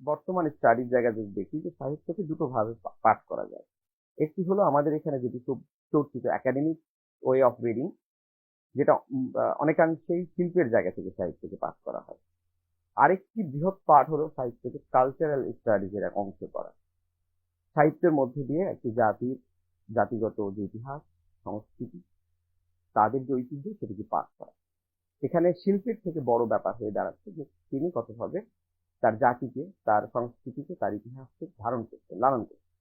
বর্তমানে স্টাডির জায়গা যদি দেখি যে সাহিত্যকে দুটো ভাবে পাঠ করা যায়। একটি হলো আমাদের এখানে যেটি খুব চর্চিত একাডেমিক ওয়ে অফ রিডিং যেটা অনেকাংশেই শিল্পের জায়গা থেকে সাহিত্যকে পাঠ করা হয়। আরেকটি বৃহৎ পাঠ হলো সাহিত্যকে কালচারাল স্টাডিজের এক অংশ করা। সাহিত্যের মধ্যে দিয়ে একটি জাতির, জাতিগত যে ইতিহাস, সংস্কৃতি, তাদের যে ঐতিহ্য সেটিকে পাঠ করা। এখানে শিল্পের থেকে বড় ব্যাপার হয়ে দাঁড়াচ্ছে যে তিনি কতভাবে তার জাতিকে, তার সংস্কৃতিকে, তার ইতিহাসকে ধারণ করতেন লালন করতেন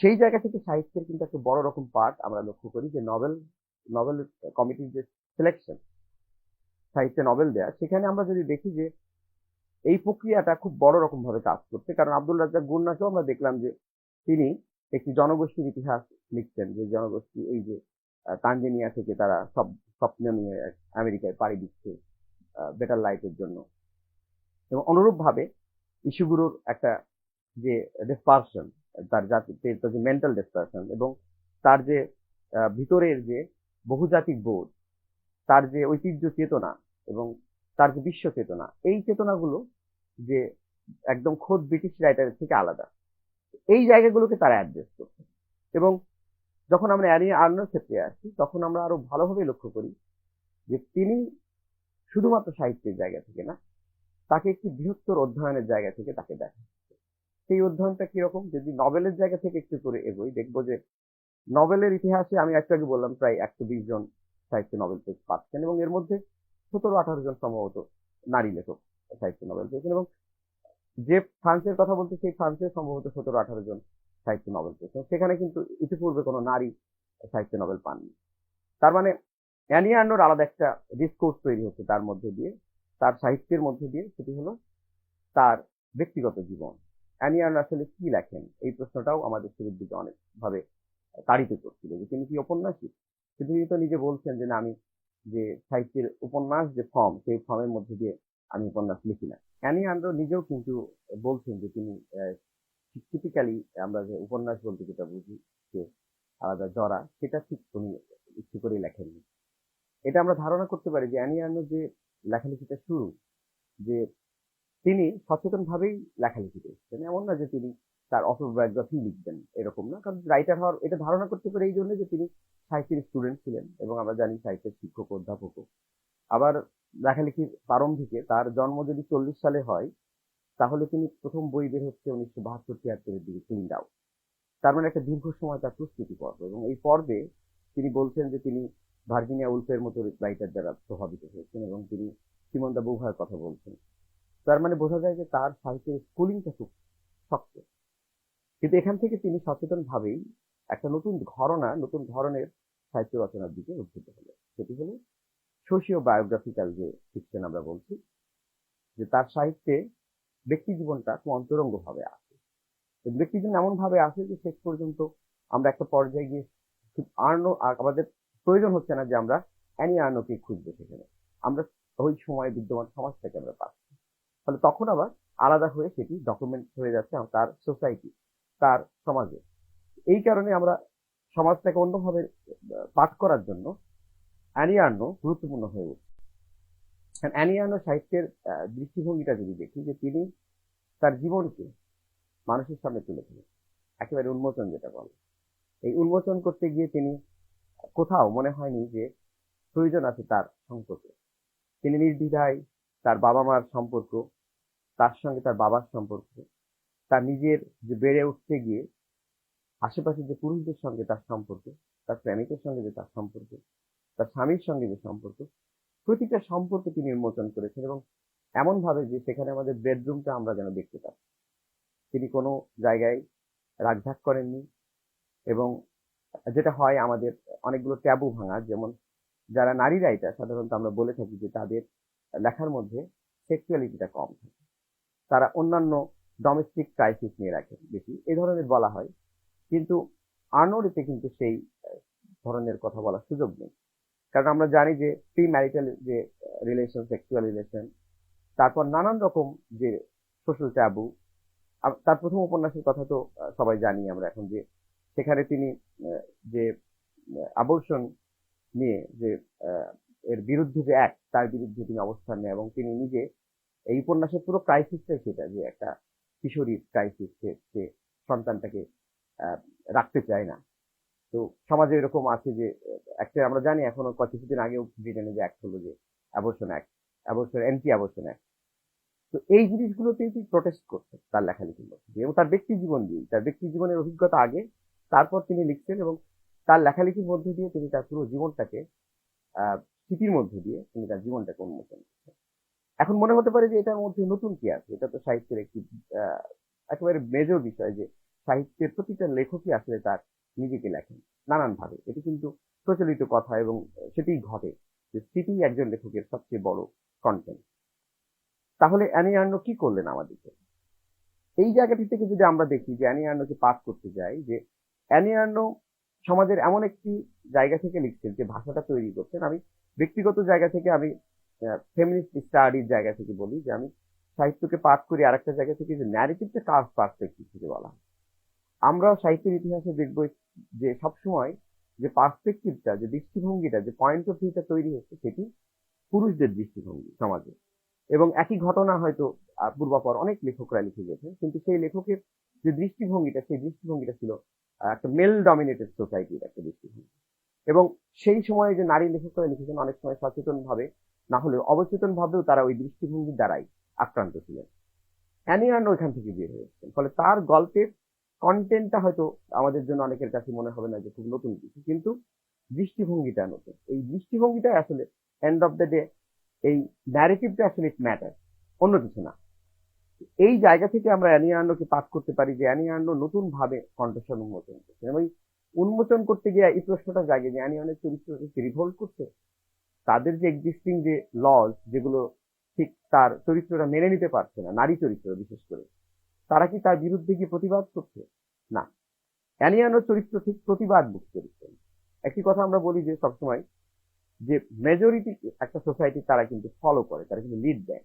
সেই জায়গা থেকে সাহিত্যের কিন্তু একটা বড় রকম পার্ট আমরা লক্ষ্য করি যে নভেল নভেল কমিটির যে সিলেকশন সাহিত্যে নভেল দেয়া, সেখানে আমরা যদি দেখি যে এই প্রক্রিয়াটা খুব বড় রকম ভাবে কাজ করছে। কারণ আব্দুল রাজ্জাক গুন্নাকেও আমরা দেখলাম যে তিনি একটি জনগোষ্ঠীর ইতিহাস লিখছেন যে জনগোষ্ঠী এই যে তানজানিয়া থেকে তারা সব স্বপ্ন নিয়ে আমেরিকায় পাড়ি দিচ্ছে বেটার লাইফের জন্য। এবং অনুরূপভাবে ইস্যুগুলোর একটা যে ডিসপারশন তার জাতি তার যে মেন্টাল ডিসপারশন এবং তার যে ভিতরের যে বহুজাতিক বোধ, তার যে ঐতিহ্য চেতনা এবং তার যে বিশ্ব চেতনা, এই চেতনাগুলো যে একদম খোদ ব্রিটিশ রাইটারের থেকে আলাদা। এই জায়গাগুলোকে তারা অ্যাড্রেস করছে। এবং যখন আমরা অ্যানি আর্নোর ক্ষেত্রে আসি, তখন আমরা আরও ভালোভাবে লক্ষ্য করি যে তিনি শুধুমাত্র সাহিত্যের জায়গা থেকে না তাকে একটি বৃহত্তর অধ্যয়নের জায়গা থেকে তাকে দেখা। সেই অধ্যয়নটা কীরকম? যদি নভেলের জায়গা থেকে একটু করে এগোই, দেখব যে নভেলের ইতিহাসে আমি একটু আগে বললাম, প্রায় একশো বিশ জন সাহিত্য নভেল পেজ পাচ্ছেন এবং এর মধ্যে সতেরো আঠারো জন সম্ভবত নারী লেখক সাহিত্য নভেল পেয়েছেন এবং যে ফ্রান্সের কথা বলতে, সেই ফ্রান্সের সম্ভবত সতেরো আঠারো জন সাহিত্য নভেল পেয়েছেন। সেখানে কিন্তু ইতিপূর্বে কোনো নারী সাহিত্য নভেল পাননি। তার মানে অ্যানি আর্নোর আলাদা একটা ডিসকোর্স তৈরি হচ্ছে তার মধ্যে দিয়ে। তার সাহিত্যের মধ্যে দিয়ে সেটি হলো তার ব্যক্তিগত জীবন। অ্যানি আর্নো আসলে কি লেখেন? এই প্রশ্নটাও আমাদের শুরুর দিকে অনেকভাবে তাড়িত করছিল যে তিনি কি উপন্যাসী? কিন্তু তিনি তো নিজে বলছেন যে না, আমি যে সাহিত্যের উপন্যাস যে ফর্ম, সেই ফর্মের মধ্যে দিয়ে আমি উপন্যাস লিখি না। অ্যানি আন্ড্রো নিজেও কিন্তু বলছেন যে তিনি টিপিক্যালি আমরা যে উপন্যাস বলতে যেটা বুঝি, যে আলাদা জরা, সেটা ঠিক উনি ইচ্ছে করে লেখেননি। এটা আমরা ধারণা করতে পারি যে অ্যানি আন্ড্রো যে লেখালেখিটা শুরু, যে তিনি সচেতনভাবেই লেখালেখি করছেন এমন না যে তিনি তার অটোবায়োগ্রাফি লিখবেন, এরকম না। কারণ রাইটার হওয়ার, এটা ধারণা করতে পারে এই জন্য যে তিনি সাহিত্যের স্টুডেন্ট ছিলেন এবং আমরা জানি সাহিত্যের শিক্ষক অধ্যাপকও আবার লেখালেখির প্রারম্ভিকে তার জন্ম যদি চল্লিশ সালে হয়, তাহলে তিনি প্রথম বই বের হচ্ছে উনিশশো বাহাত্তর তিয়াত্তরের দিকে ক্লিন আউট তার মানে একটা দীর্ঘ সময় তার প্রস্তুতি পর্ব এবং এই পর্বে তিনি বলছেন যে তিনি ভার্জিনিয়া উল্ফের মতো রাইটার দ্বারা প্রভাবিত হয়েছেন এবং তিনি সিমন দা কথা বলছেন। তার মানে বোঝা যায় যে তার সাহিত্যের স্কুলিংটা খুব শক্ত। কিন্তু এখান থেকে তিনি সচেতন ভাবেই একটা নতুন ঘরনা, নতুন ধরনের সাহিত্য রচনার দিকে উদ্ভূত হলো সেটি হলো সোশিও বায়োগ্রাফিক্যাল যে ফিকশন আমরা বলছি, যে তার সাহিত্যে ব্যক্তি জীবনটা খুব অন্তরঙ্গ ভাবে আসে। ব্যক্তি জীবন এমন ভাবে আসে যে শেষ পর্যন্ত আমরা একটা পর্যায়ে গিয়ে আর্নো আমাদের প্রয়োজন হচ্ছে না যে আমরা অ্যানি আর্নোকে খুঁজবো সেখানে। আমরা ওই সময় বিদ্যমান সমাজটাকে আমরা পাচ্ছি। ফলে তখন আবার আলাদা হয়ে সেটি ডকুমেন্ট হয়ে যাচ্ছে তার সোসাইটি তার সমাজে। এই কারণে আমরা সমাজটাকে অন্যভাবে পাঠ করার জন্য অ্যানিয়ার্নো গুরুত্বপূর্ণ হয়ে উঠছে। কারণ অ্যানিয়ার্নো সাহিত্যের দৃষ্টিভঙ্গিটা যদি দেখি যে তিনি তার জীবনকে মানুষের সামনে তুলে ধরেন একেবারে উন্মোচন যেটা বলে। এই উন্মোচন করতে গিয়ে তিনি কোথাও মনে হয়নি যে প্রয়োজন আছে তার সম্পর্কে। তিনি নির্দ্বিধায় তার বাবা মার সম্পর্ক, তার সঙ্গে তার বাবার সম্পর্ক, তার নিজের যে বেড়ে উঠতে গিয়ে আশেপাশে যে পুরুষদের সঙ্গে তার সম্পর্ক, তার প্রেমিকের সঙ্গে যে তার সম্পর্ক, তার স্বামীর সঙ্গে যে সম্পর্ক, প্রতিটা সম্পর্ক তিনি উন্মোচন করেছেন এবং এমন ভাবে যে সেখানে আমাদের বেডরুমটা আমরা যেন দেখতে পাচ্ছি তিনি কোনো জায়গায় রাগঢাক করেননি এবং যেটা হয় আমাদের অনেকগুলো ট্যাবু ভাঙা, যেমন যারা নারী রাইটার সাধারণত আমরা বলে থাকি যে তাদের লেখার মধ্যে সেক্সুয়ালিটিটা কম থাকে। তারা অন্যান্য ডোমেস্টিক ক্রাইসিস নিয়ে রাখে বেশি এই ধরনের বলা হয়। কিন্তু আর্নোরিতে কিন্তু সেই ধরনের কথা বলার সুযোগ নেই। কারণ আমরা জানি যে প্রি ম্যারিটাল যে রিলেশন সেক্সুয়াল রিলেশন তারপর নানান রকম যে সোশ্যাল ট্যাবু তার প্রথম উপন্যাসের কথা তো সবাই জানি আমরা এখন যে সেখানে তিনি যে আবর্ষণ নিয়ে যে এর বিরুদ্ধে যে অ্যাক্ট তার বিরুদ্ধে তিনি অবস্থান নেয় এবং তিনি নিজে এই উপন্যাসের পুরো ক্রাইসিসটাই সেটা, যে একটা কিশোরীর ক্রাইসিস সে সন্তানটাকে রাখতে চায় না। তো সমাজে এরকম আছে যে, একটা আমরা জানি এখনও কিছুদিন আগেও ব্রিটেনে যে অ্যাক্ট হলো যে abortion act abortion anti abortion act তো এই জিনিসগুলোতে তিনি প্রোটেস্ট করতেন তার লেখালেখির মধ্যে। এবং তার ব্যক্তি জীবন দিয়ে তার ব্যক্তি জীবনের অভিজ্ঞতা আগে তারপর তিনি লিখছেন এবং তার লেখালেখির মধ্য দিয়ে তিনি তার পুরো জীবনটাকে স্মৃতির মধ্য দিয়ে তিনি তার জীবনটাকে উন্মোচন করছেন। এখন মনে হতে পারে যে এটার মধ্যে নতুন কি আছে? এটা তো সাহিত্যের একটি একেবারে মেজর বিষয় যে সাহিত্যের প্রতিটা লেখকই আসলে তার নিজেকে লেখেন নানান ভাবে এটি কিন্তু প্রচলিত কথা এবং সেটিই ঘটে যে স্মৃতি একজন লেখকের সবচেয়ে বড় কন্টেন্ট তাহলে অ্যানি আর্নো কি করলেন আমাদেরকে? এই জায়গাটি থেকে যদি আমরা দেখি যে অ্যানি আর্নোকে পাস করতে যাই যে অ্যানি আর্নো সমাজের এমন একটি জায়গা থেকে লিখছেন যে ভাষাটা তৈরি করছেন। আমি ব্যক্তিগত জায়গা থেকে আমি ফেমিনিস্ট স্টাডির জায়গা থেকে বলি যে আমি সাহিত্যকে পাঠ করি, আরেকটা জায়গা থেকে যে ন্যারেটিভটা কার পার্সপেক্টিভ থেকে বলা হয়। আমরাও সাহিত্যের ইতিহাসে দেখব যে সবসময় যে পার্সপেক্টিভটা যে দৃষ্টিভঙ্গিটা, যে পয়েন্ট অফ ভিউটা তৈরি হচ্ছে সেটি পুরুষদের দৃষ্টিভঙ্গি সমাজে। এবং একই ঘটনা হয়তো পূর্বাপর অনেক লেখকরা লিখে গেছেন, কিন্তু সেই লেখকের যে দৃষ্টিভঙ্গিটা, সেই দৃষ্টিভঙ্গিটা ছিল একটা মেল ডমিনেটেড সোসাইটির একটা দৃষ্টিভঙ্গি। এবং সেই সময়ে যে নারী লেখকরা লিখেছেন, অনেক সময় সচেতন ভাবে না হলেও অবচেতন ভাবেও তারা ওই দৃষ্টিভঙ্গির দ্বারাই আক্রান্ত ছিলেন। অ্যানিয়ান ওইখান থেকে বের হয়ে হয়েছেন ফলে তার গল্পের কন্টেন্টটা হয়তো আমাদের জন্য অনেকের কাছে মনে হবে না যে খুব নতুন কিছু, কিন্তু দৃষ্টিভঙ্গিটা নতুন। এই দৃষ্টিভঙ্গিটাই আসলে এন্ড অফ দ্য ডে এই ন্যারেটিভটা আসলে ইট ম্যাটার অন্য কিছু না। এই জায়গা থেকে আমরা অ্যানিয়ান্নকে পাঠ করতে পারি যে অ্যানিয়ান্ন নতুন ভাবে কণ্ঠস্বর উন্মোচন করছে। এবং উন্মোচন করতে গিয়ে এই প্রশ্নটা জাগে যে অ্যানিয়ানের চরিত্রকে রিভোল্ট করছে? তাদের যে এক্সিস্টিং যে লজ যেগুলো ঠিক তার চরিত্রটা মেনে নিতে পারছে না, নারী চরিত্র বিশেষ করে, তারা কি তার বিরুদ্ধে কি প্রতিবাদ করছে? না। অ্যানিয়ানোর চরিত্র ঠিক প্রতিবাদ মুখ চরিত্র একটি কথা আমরা বলি যে সবসময় যে মেজরিটি একটা সোসাইটি তারা কিন্তু ফলো করে, তারা কিন্তু লিড দেয়।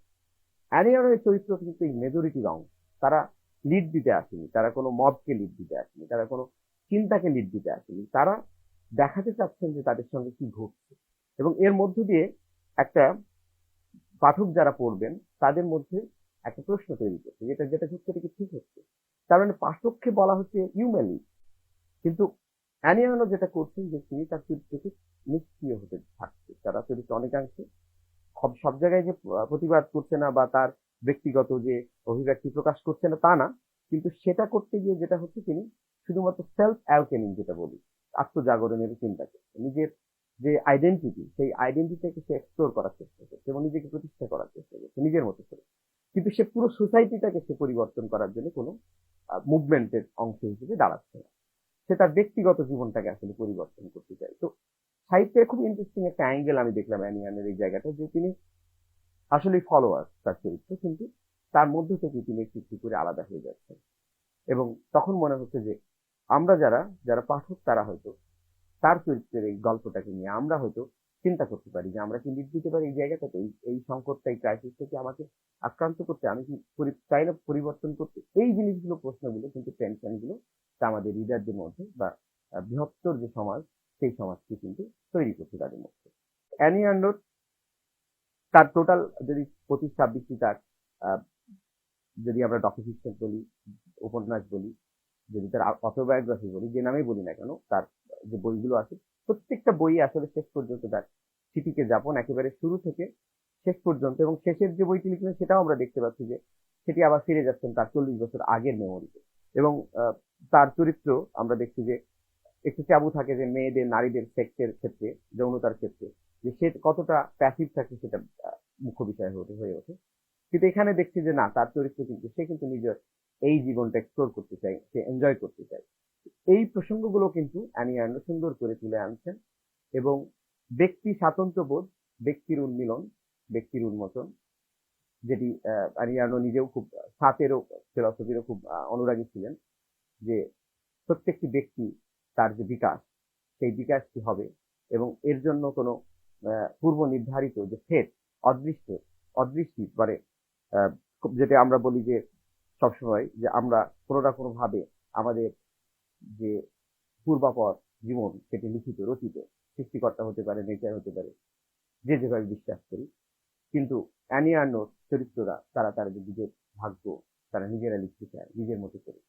অ্যানিয়ানোর চরিত্র কিন্তু এই মেজরিটির অংশ তারা লিড দিতে আসেনি, তারা কোনো মবকে লিড দিতে আসেনি, তারা কোনো চিন্তাকে লিড দিতে আসেনি। তারা দেখাতে চাচ্ছেন যে তাদের সঙ্গে কি ঘটছে। এবং এর মধ্য দিয়ে একটা পাঠক যারা পড়বেন, তাদের মধ্যে একটা প্রশ্ন তৈরি করছে, যেটা যেটা হচ্ছে এটা কি ঠিক হচ্ছে। তার মানে পাঠককে বলা হচ্ছে ইউম্যানলি কিন্তু অ্যানিয়ানো যেটা করছেন যে তিনি তার চরিত্রকে নিষ্ক্রিয় হতে থাকছে, তারা চরিত্র অনেকাংশে সব সব জায়গায় যে প্রতিবাদ করছে না বা তার ব্যক্তিগত যে অভিব্যক্তি প্রকাশ করছে না, তা না। কিন্তু সেটা করতে গিয়ে যেটা হচ্ছে তিনি শুধুমাত্র সেলফ অ্যালকেনিং যেটা বলি, আত্মজাগরণের চিন্তা করছে নিজের যে আইডেন্টিটি সেই আইডেন্টিটিকে সে এক্সপ্লোর করার চেষ্টা করছে এবং নিজেকে প্রতিষ্ঠা করার চেষ্টা করছে, নিজের মতো করে। কিন্তু সে পুরো সোসাইটিটাকে সে পরিবর্তন করার জন্য কোনো মুভমেন্টের অংশ হিসেবে দাঁড়াচ্ছে না। সে তার ব্যক্তিগত জীবনটাকে আসলে পরিবর্তন করতে চায়। তো সাহিত্যের খুব ইন্টারেস্টিং একটা অ্যাঙ্গেল আমি দেখলাম অ্যানিয়ানের এই জায়গাটা, যে তিনি আসলে ফলোয়ার তার চরিত্র, কিন্তু তার মধ্য থেকে তিনি একটু একটু করে আলাদা হয়ে যাচ্ছেন। এবং তখন মনে হচ্ছে যে আমরা যারা যারা পাঠক, তারা হয়তো তার চরিত্রের এই গল্পটাকে নিয়ে আমরা হয়তো চিন্তা করতে পারি যে আমরা কি দিতে পারি এই জায়গাটাতে, এই এই সংকটটা এই ক্রাইসিস থেকে আমাকে আক্রান্ত করতে, আমি কি চাই না পরিবর্তন করতে? এই জিনিসগুলো, প্রশ্নগুলো, কিন্তু টেনশনগুলো আমাদের লিডারদের মধ্যে বা বৃহত্তর যে সমাজ সেই সমাজকে কিন্তু তৈরি করছে তাদের মধ্যে। অ্যানি আর্নোর তার টোটাল যদি পঁচিশ, ছাব্বিশটি তার যদি আমরা ডকুফিকশন বলি, উপন্যাস বলি, যদি তার অটোবায়োগ্রাফি বলি, যে নামেই বলি না কেন, তার যে বইগুলো আছে, প্রত্যেকটা বই আসলে শেষ পর্যন্ত তার স্মৃতিকে যাপন একেবারে শুরু থেকে শেষ পর্যন্ত এবং শেষের যে বইটি লিখলেন সেটাও আমরা দেখতে পাচ্ছি যে সেটি আবার ফিরে যাচ্ছেন তার চল্লিশ বছর আগের মেমোরিতে এবং তার চরিত্র আমরা দেখছি যে একটু চাবু থাকে যে মেয়েদের, নারীদের সেক্সের ক্ষেত্রে, যৌনতার ক্ষেত্রে, যে সে কতটা প্যাসিভ থাকে সেটা মুখ্য বিষয় হয়ে ওঠে কিন্তু এখানে দেখছি যে না, তার চরিত্র কিন্তু, সে কিন্তু নিজের এই জীবনটা এক্সপ্লোর করতে চায়, সে এনজয় করতে চায়। এই প্রসঙ্গগুলো কিন্তু অ্যানিয়ানো সুন্দর করে তুলে আনছেন এবং ব্যক্তি স্বাতন্ত্র্যবোধ, ব্যক্তির উন্মিলন, ব্যক্তির উন্মোচন, যেটি অ্যানিয়ানো নিজেও খুব, সাতেরও ফিলসফিরও খুব অনুরাগী ছিলেন, যে প্রত্যেকটি ব্যক্তি তার যে বিকাশ, সেই বিকাশটি হবে এবং এর জন্য কোনো পূর্ব নির্ধারিত যে ফেট অদৃষ্ট, অদৃষ্টি মানে যেটা আমরা বলি যে সবসময় যে আমরা কোনো না কোনোভাবে আমাদের যে পূর্বাপর জীবন সেটি লিখিত, রচিত, সৃষ্টিকর্তা হতে পারে নেচার হতে পারে, যে যেভাবে বিশ্বাস করি। কিন্তু অ্যানি আর্নোর চরিত্ররা, তারা তাদের নিজের ভাগ্য, তারা নিজেরা লিখতে চায়, নিজের মতো করে।